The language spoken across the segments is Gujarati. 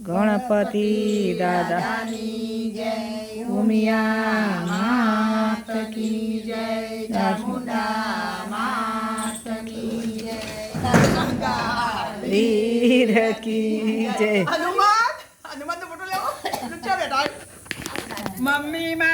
ગણપતિ દાદાની જય. ઉમિયા માત કી જય. ચામુંડા માત કી જય. વીર કી જય. હનુમાન? હનુમાન તો ફોટો લેવો મમ્મી માં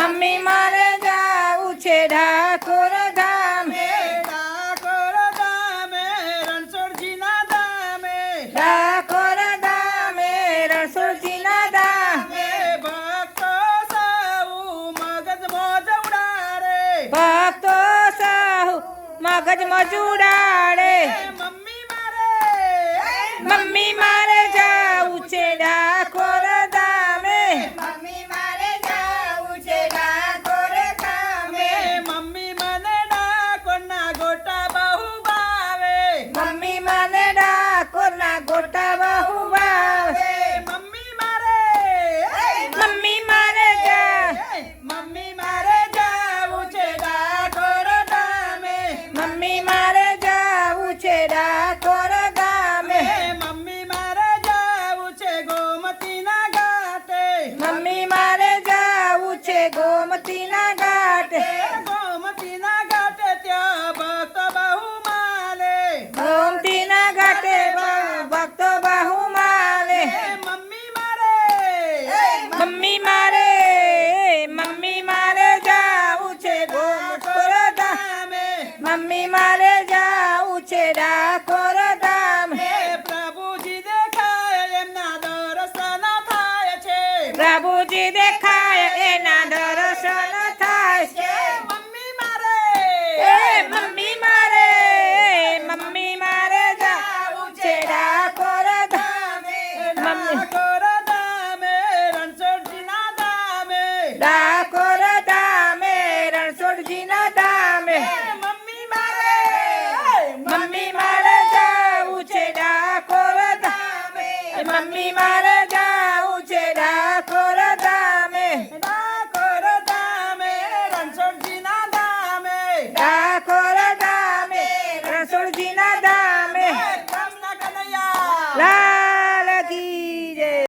મમ્મી મારે જાવું છે ડાકોર ગામે. ડાકોર ગામે રણછોડજીના દામે ડાકોર ગામે રણછોડજીના દામે ભક્તો સાહુ મગજ મોજ ઉડાડે. ભક્તો સાહુ મગજ મોજ ઉડાડે. મમ્મી મારે. મમ્મી મારે જા મમ્મી મારે મમ્મી મારે જાવું છે ગોખોર ધામે મમ્મી મારે જાવું છે ડાકોર ધામ પ્રભુજી દેખાય એમના દર્શન થાય છે. પ્રભુજી દેખાય એના